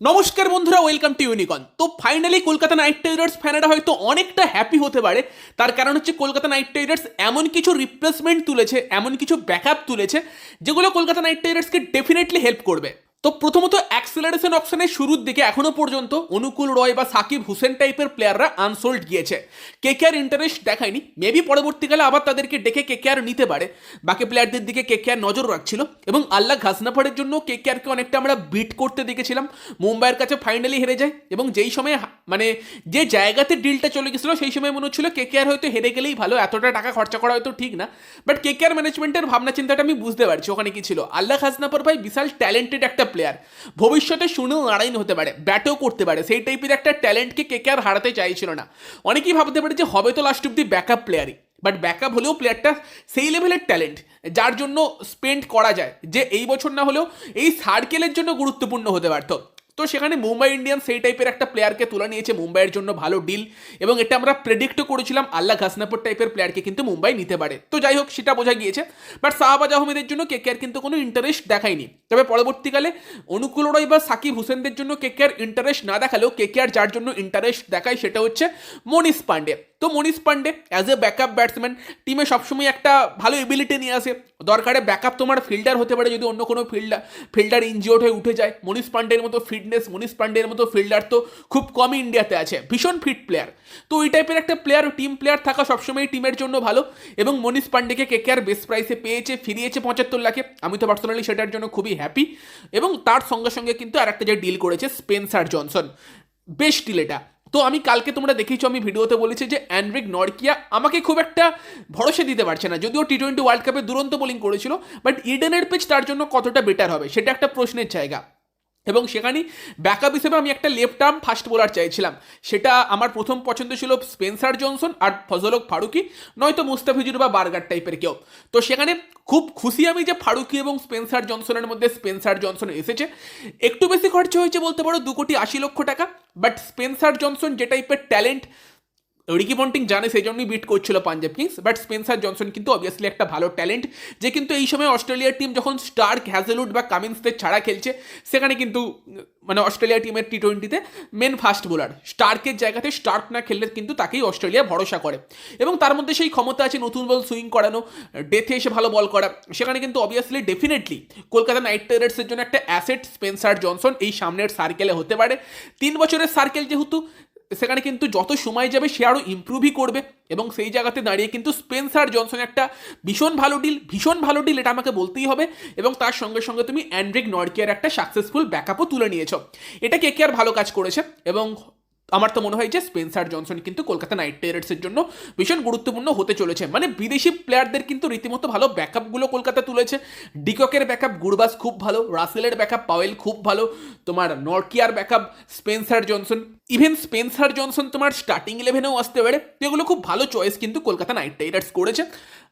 নমস্কার বন্ধুরা welcome to ইউনিকন তো ফাইনালি কলকাতা নাইট রাইডার্স ফ্যানেরা হয়তো অনেকটা হ্যাপি হতে পারে। তার কারণ হচ্ছে কলকাতা নাইট রাইডার্স এমন কিছু রিপ্লেসমেন্ট তুলেছে, এমন কিছু ব্যাকআপ তুলেছে, যেগুলো কলকাতা নাইট রাইডার্সকে ডেফিনেটলি হেল্প করবে। তো প্রথমত অ্যাক্সেলারেশন অপশনের শুরুর দিকে এখনও পর্যন্ত অনুকূল রয় বা সাকিব হুসেন টাইপের প্লেয়াররা আনসোল্ড গিয়েছে কে কে আর ইন্টারেস্ট দেখায়নি। মেবি পরবর্তীকালে আবার তাদেরকে ডেকে কে কে আর নিতে পারে। বাকি প্লেয়ারদের দিকে কে কে আর নজর রাখছিল এবং আল্লাহ ঘাসনাফারের জন্য কে কে আরকে অনেকটা আমরা বিট করতে দেখেছিলাম। মুম্বাইয়ের কাছে ফাইনালি হেরে যায় এবং যেই সময় মানে যে জায়গাতে ডিলটা চলে গেছিল সেই সময় মনে হচ্ছিল কে কে আর হয়তো হেরে গেলেই ভালো, এতটা টাকা খরচা করা হয়তো ঠিক না। বাট কে কে আর ম্যানেজমেন্টের ভাবনা চিন্তাটা আমি বুঝতে পারছি, ওখানে কি ছিল? আল্লাহ খাজনাফর ভাই বিশাল ট্যালেন্টেড একটা প্লেয়ার ভবিষ্যতে সুনীল নারায়ণ হতে পারে ব্যাটও করতে পারে। সেই টাইপের একটা ট্যালেন্টকে কে আর হারাতে চাইছিল না। অনেকেই ভাবতে পারে যে হবে তো লাস্ট অব্দি ব্যাকআপ প্লেয়ারই বাট ব্যাকআপ হলেও প্লেয়ারটা সেই লেভেলের ট্যালেন্ট যার জন্য স্পেন্ড করা যায়, যে এই বছর না হলেও এই সার্কেলের জন্য গুরুত্বপূর্ণ হতে পারত। তো সেখানে মুম্বাই ইন্ডিয়ান্স সেই টাইপের একটা প্লেয়ারকে তুলে নিয়েছে, মুম্বাইয়ের জন্য ভালো ডিল এবং এটা আমরা প্রেডিক্টও করেছিলাম, আল্লাহ ঘাসনাপুর টাইপের প্লেয়ারকে কিন্তু মুম্বাই নিতে পারে। তো যাই হোক, সেটা বোঝা গিয়েছে। বাট শাহবাজ আহমেদের জন্য কেকেআর কিন্তু কোনো ইন্টারেস্ট দেখায়নি। তবে পরবর্তীকালে অনুকূল রয় বা সাকিব হোসেনদের জন্য কেকেআর ইন্টারেস্ট না দেখালেও কেকেআর যার জন্য ইন্টারেস্ট দেখায় সেটা হচ্ছে মনীষ পান্ডে। তো Manish Pandey as a backup batsman টিমে সবসময় একটা ভালো এবিলিটি নিয়ে আসে। দরকারে ব্যাকআপ তোমার ফিল্ডার হতে পারে, যদি অন্য কোনো ফিল্ডার ফিল্ডার ইনজিওর্ড হয়ে উঠে যায়। মনীষ পান্ডের মতো ফিটনেস মনীষ পান্ডের মতো ফিল্ডার তো খুব কমই ইন্ডিয়াতে আছে। ভীষণ ফিট প্লেয়ার তো ওই টাইপের একটা প্লেয়ার টিম প্লেয়ার থাকা সবসময় টিমের জন্য ভালো। এবং মনীষ পান্ডেকে কে আর বেস্ট প্রাইসে পেয়েছে, ফিরিয়েছে পঁচাত্তর লাখে। আমি তো পার্সোনালি সেটার জন্য খুবই হ্যাপি এবং তার সঙ্গে সঙ্গে কিন্তু আর একটা যে ডিল করেছে স্পেন্সার জনসন বেশ ডিল এটা। তো আমি কালকে তোমরা দেখেছ আমি ভিডিওতে বলেছি যে অ্যান্ড্রিক নরকিয়া আমাকে খুব একটা ভরসা দিতে পারছে না। যদিও টি টোয়েন্টি ওয়ার্ল্ড কাপে দুরন্ত বোলিং করেছিল বাট ইডেনের পিচ তার জন্য কতটা বেটার হবে, সেটা একটা প্রশ্নের জায়গা। এবং সেখানে ব্যাকআপ হিসেবে আমি একটা লেফট আর্ম ফাস্ট বোলার চাইছিলাম। সেটা আমার প্রথম পছন্দ ছিল স্পেন্সার জনসন আর ফজলক ফারুকি নয়তো মুস্তাফিজুর বা বার্গার টাইপের কেউ। তো সেখানে খুব খুশি আমি যে ফারুকি এবং স্পেন্সার জনসনের মধ্যে স্পেন্সার জনসন এসেছে। একটু বেশি খরচা হয়েছে বলতে পারো, দু কোটি আশি লক্ষ টাকা। বাট স্পেন্সার জনসন যে টাইপের ট্যালেন্ট রিকি পন্টিং জানে সেই জন্যই বিট করছিল Punjab Kings but Spencer Johnson কিন্তু অবভিয়াসলি একটা ভালো ট্যালেন্ট যে কিন্তু এই সময় অস্ট্রেলিয়ার টিম যখন স্টার্ক হ্যাজেলউড বা কামিন্সদের ছাড়া খেলছে, সেখানে কিন্তু মানে অস্ট্রেলিয়া টিমের টি টোয়েন্টিতে মেন ফাস্ট বোলার স্টার্কের জায়গাতে স্টার্ক না খেললে কিন্তু তাকেই অস্ট্রেলিয়া ভরসা করে। এবং তার মধ্যে সেই ক্ষমতা আছে নতুন বল সুইং করানো ডেথে এসে ভালো বল করা, সেখানে কিন্তু অবভিয়াসলি ডেফিনেটলি কলকাতা নাইট রাইডার্সের জন্য একটা অ্যাসেট স্পেন্সার জনসন এই সামনের সার্কেলে হতে পারে। তিন বছরের সার্কেল যেহেতু সেখানে কিন্তু যত সময় যাবে সে আরও ইম্প্রুভই করবে এবং সেই জায়গাতে দাঁড়িয়ে কিন্তু স্পেন্সার জনসন একটা ভীষণ ভালো ডিল ভীষণ ভালো ডিল এটা আমাকে বলতেই হবে এবং তার সঙ্গে সঙ্গে তুমি অ্যান্ড্রিক নরকিয়ার একটা সাকসেসফুল ব্যাকআপও তুলে নিয়েছ। এটা কে কে আর ভালো কাজ করেছে এবং আমার তো মনে হয় যে স্পেন্সার জনসন কিন্তু কলকাতা নাইট রাইডার্সের জন্য ভীষণ গুরুত্বপূর্ণ হতে চলেছে। মানে বিদেশি প্লেয়ারদের কিন্তু রীতিমতো ভালো ব্যাকআপগুলো কলকাতা তুলেছে। ডিককের ব্যাকআপ গুরবাস খুব ভালো, রাসেলের ব্যাকআপ, পাওয়েল খুব ভালো, তোমার নরকিয়ার backup, Spencer Johnson, even Spencer Johnson তোমার স্টার্টিং ইলেভেনেও আসতে পারে। এগুলো খুব ভালো চয়েস কিন্তু কলকাতা নাইট রাইডার্স করেছে।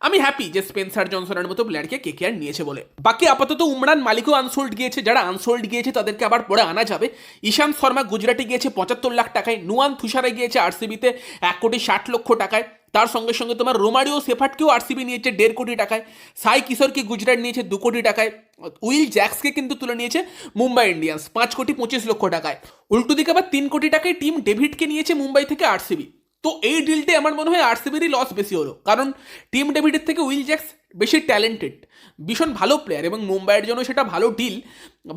আমি হ্যাপি যে স্পেন্সার জনসনের মতো প্লেয়ারকে কে কে আর নিয়েছে বলে। বাকি আপাতত উমরান, মালিকও আনসোল্ড গিয়েছে। যারা আনসোল্ড গিয়েছে তাদেরকে আবার পরে আনা যাবে। ঈশান্ত শর্মা গুজরাটে গিয়েছে পঁচাত্তর লাখ টাকায় নুয়ান থুষারে গিয়েছে আরসিবিতে এক কোটি ষাট লক্ষ টাকায়। তার সঙ্গে সঙ্গে তোমার রোমারিও সেফার্টকেও আরসিবি নিয়েছে দেড় কোটি টাকায়। সাই কিশোরকে গুজরাট নিয়েছে দু কোটি টাকায়। উইল জ্যাক্সকে কিন্তু তুলে নিয়েছে মুম্বাই ইন্ডিয়ান্স, পাঁচ কোটি পঁচিশ লক্ষ টাকায়। উল্টো দিকে আবার তিন কোটি টাকায় টিম ডেভিডকে নিয়েছে মুম্বাই থেকে আরসিবি তো এই ডিলটা আমার মনে হয় আরসিবিরই লস বেশি হলো। কারণ টিম ডেভিডের থেকে উইল জ্যাক্স বেশি ট্যালেন্টেড ভীষণ ভালো প্লেয়ার এবং মুম্বাইয়ের জন্য সেটা ভালো ডিল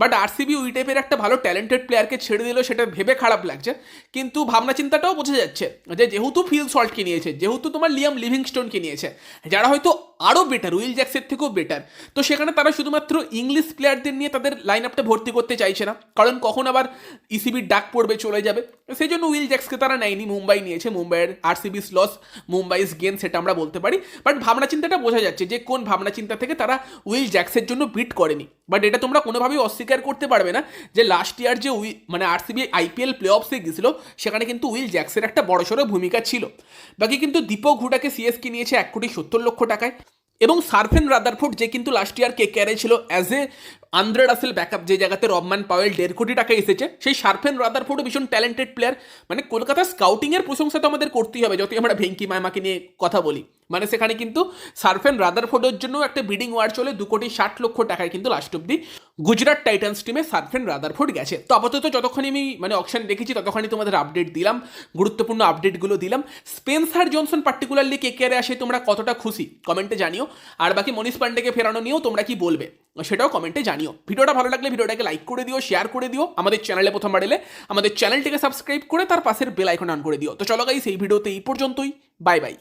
বাট আরসিবি ওই টাইপের একটা ভালো ট্যালেন্টেড প্লেয়ারকে ছেড়ে দিল সেটা ভেবে খারাপ লাগছে। কিন্তু ভাবনা চিন্তাটাও বোঝা যাচ্ছে যে যেহেতু ফিল সল্টকে নিয়েছে, যেহেতু তোমার লিয়াম লিভিংস্টোনকে নিয়েছে, যারা হয়তো আরও বেটার উইল জ্যাক্সের থেকেও বেটার তো সেখানে তারা শুধুমাত্র ইংলিশ প্লেয়ারদের নিয়ে তাদের লাইন আপটা ভর্তি করতে চাইছে না, কারণ কখন আবার ইসিবির ডাক পড়বে, চলে যাবে, সেই জন্য উইল জ্যাক্সকে তারা নেয়নি, মুম্বাই নিয়েছে, মুম্বাইয়ের আরসিবিস লস মুম্বাইস গেন সেটা আমরা বলতে পারি বাট ভাবনা চিন্তাটা বোঝা যাচ্ছে যে কোন ভাবনা চিন্তা থেকে তারা উইল জ্যাক্সের জন্য বিট করেনি। বাট এটা তোমরা কোনোভাবেই অস্বীকার করতে পারবে না যে লাস্ট ইয়ার যে উই মানে আরসিবি আইপিএল প্লে অফসে গেছিল, সেখানে কিন্তু উইল জ্যাক্সের একটা বড়সড় ভূমিকা ছিল। বাকি কিন্তু দীপক হুডাকে সিএসকে নিয়েছে এক কোটি সত্তর লক্ষ টাকায়। এবং সার্ফেন রাদারফোর্ড, যে কিন্তু লাস্ট ইয়ার কে ক্যারে ছিল as a Andre Russell backup যে জায়গাতে রবমান পাওয়েল দেড় কোটি টাকা এসেছে, সেই সার্ফেন রাদারফোর্ডও ভীষণ ট্যালেন্টেড প্লেয়ার মানে কলকাতা স্কাউটিংয়ের প্রশংসা তো আমাদের করতেই হবে, যতই আমরা ভেঙ্কি মায়মাকে নিয়ে কথা বলি। মানে সেখানে কিন্তু সার্ফেন রাদারফোর্ডের জন্য একটা বিডিং ওয়ার চলে, দু কোটি ষাট লক্ষ টাকায় কিন্তু লাস্ট অব্দি গুজরাট টাইটান্স টিমে সার্ফেন রাদারফোর্ড গেছে। তো আপাতত যতক্ষণ আমি মানে অপশন দেখেছি, ততক্ষণই তোমাদের আপডেট দিলাম, গুরুত্বপূর্ণ আপডেটগুলো দিলাম। স্পেন্সার জনসন পার্টিকুলারলি কে কে আসে, তোমরা কতটা খুশি? কমেন্টে জানিও। আর বাকি মনীষ পান্ডেকে ফেরানো নিয়েও তোমরা কি বলবে? সেটাও কমেন্টে জানিও। ভিডিওটা ভালো লাগলে ভিডিওটাকে লাইক করে দিও শেয়ার করে দিও। আমাদের চ্যানেলে প্রথমবার এলে আমাদের চ্যানেলটিকে সাবস্ক্রাইব করে তার পাশের বেল আইকন অন করে দিও। তো চলো গাইস এই ভিডিওতে এই পর্যন্তই। Bye bye